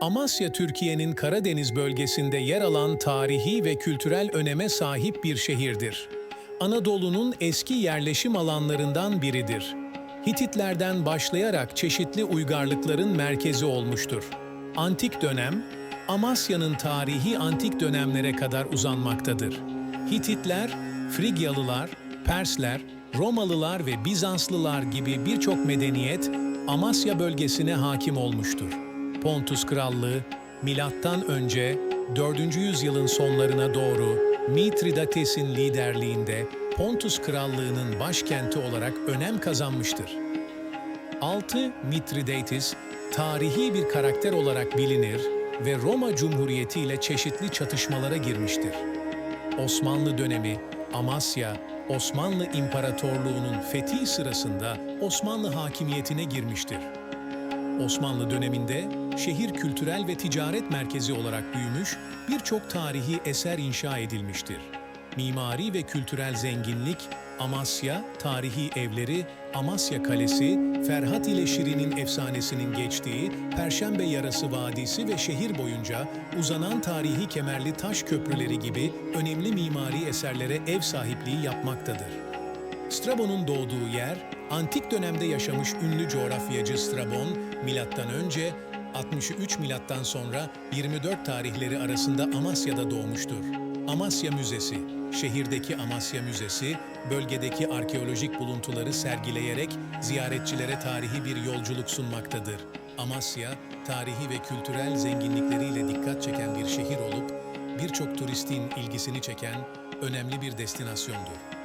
Amasya, Türkiye'nin Karadeniz bölgesinde yer alan tarihi ve kültürel öneme sahip bir şehirdir. Anadolu'nun eski yerleşim alanlarından biridir. Hititlerden başlayarak çeşitli uygarlıkların merkezi olmuştur. Antik dönem, Amasya'nın tarihi antik dönemlere kadar uzanmaktadır. Hititler, Frigyalılar, Persler, Romalılar ve Bizanslılar gibi birçok medeniyet Amasya bölgesine hakim olmuştur. Pontus Krallığı, milattan önce 4. yüzyılın sonlarına doğru Mithridates'in liderliğinde Pontus Krallığı'nın başkenti olarak önem kazanmıştır. 6. Mithridates, tarihi bir karakter olarak bilinir ve Roma Cumhuriyeti ile çeşitli çatışmalara girmiştir. Osmanlı dönemi, Amasya, Osmanlı İmparatorluğu'nun fethi sırasında Osmanlı hakimiyetine girmiştir. Osmanlı döneminde şehir kültürel ve ticaret merkezi olarak büyümüş, birçok tarihi eser inşa edilmiştir. Mimari ve kültürel zenginlik, Amasya, tarihi evleri, Amasya Kalesi, Ferhat ile Şirin'in efsanesinin geçtiği Perşembe Yarası Vadisi ve şehir boyunca uzanan tarihi kemerli taş köprüleri gibi önemli mimari eserlere ev sahipliği yapmaktadır. Strabon'un doğduğu yer, antik dönemde yaşamış ünlü coğrafyacı Strabon, milattan önce 63 milattan sonra 24 tarihleri arasında Amasya'da doğmuştur. Amasya Müzesi, şehirdeki Amasya Müzesi, bölgedeki arkeolojik buluntuları sergileyerek ziyaretçilere tarihi bir yolculuk sunmaktadır. Amasya, tarihi ve kültürel zenginlikleriyle dikkat çeken bir şehir olup, birçok turistin ilgisini çeken önemli bir destinasyondur.